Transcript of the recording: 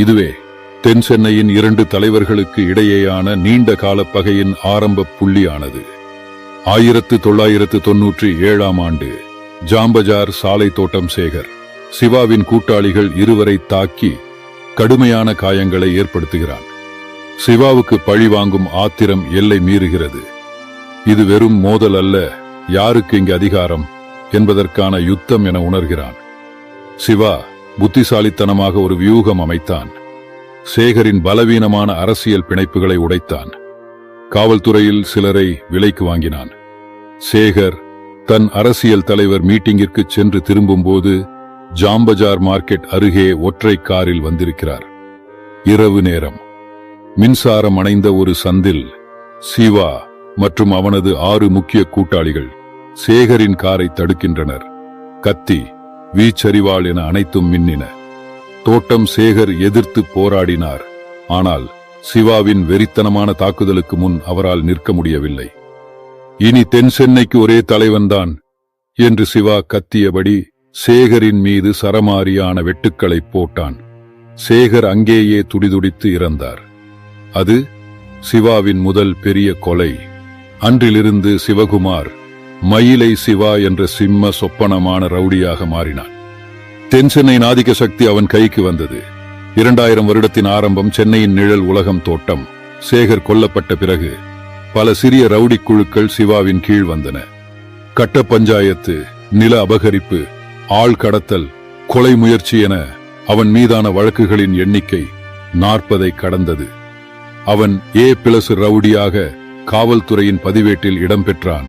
இதுவே தென் சென்னையின் இரண்டு தலைவர்களுக்கு இடையேயான நீண்ட கால பகையின் ஆரம்ப புள்ளியானது. ஆயிரத்து தொள்ளாயிரத்து தொன்னூற்றி ஏழாம் ஆண்டு ஜாம்பஜார் சாலை தோட்டம் சேகர் சிவாவின் கூட்டாளிகள் இருவரை தாக்கி கடுமையான காயங்களை ஏற்படுத்துகிறான். சிவாவுக்கு பழி வாங்கும் ஆத்திரம் எல்லை மீறுகிறது. இது வெறும் மோதல் அல்ல யாருக்கு இங்கு அதிகாரம் என்பதற்கான யுத்தம் என உணர்கிறான். சிவா புத்திசாலித்தனமாக ஒரு வியூகம் அமைத்தான். சேகரின் பலவீனமான அரசியல் பிணைப்புகளை உடைத்தான். காவல்துறையில் சிலரை விலைக்கு வாங்கினான். சேகர் தன் அரசியல் தலைவர் மீட்டிங்கிற்கு சென்று திரும்பும்போது ஜாம்பஜார் மார்க்கெட் அருகே ஒற்றை காரில் வந்திருக்கிறார். இரவு நேரம். மின்சாரம் அணைந்த ஒரு சந்தில் சிவா மற்றும் அவனது ஆறு முக்கிய கூட்டாளிகள் சேகரின் காரை தடுக்கின்றனர். கத்தி வீச்சரிவாள் என அனைத்தும் மின்னின. தோட்டம் சேகர் எதிர்த்து போராடினார். ஆனால் சிவாவின் வெறித்தனமான தாக்குதலுக்கு முன் அவரால் நிற்க முடியவில்லை. இனி தென் சென்னைக்கு ஒரே தலைவன்தான் என்று சிவா கத்தியபடி சேகரின் மீது சரமாரியான வெட்டுக்களை போட்டான். சேகர் அங்கேயே துடிதுடித்து இறந்தார். அது சிவாவின் முதல் பெரிய கொலை. அன்றிலிருந்து சிவகுமார் மயிலை சிவா என்ற சிம்ம சொப்பனமான ரவுடியாக மாறினான். தென் சென்னையின் ஆதிக்க சக்தி அவன் கைக்கு வந்தது. இரண்டாயிரம் வருடத்தின் ஆரம்பம் சென்னையின் நிழல் உலகம் தோட்டம் சேகர் கொல்லப்பட்ட பிறகு பல சிறிய ரவுடி குழுக்கள் சிவாவின் கீழ் வந்தன. கட்ட பஞ்சாயத்து நில அபகரிப்பு ஆள் கடத்தல் கொலை முயற்சி என அவன் மீதான வழக்குகளின் எண்ணிக்கை நாற்பதை கடந்தது. அவன் ஏ பிளஸ் ரவுடியாக காவல்துறையின் பதிவேட்டில் இடம்பெற்றான்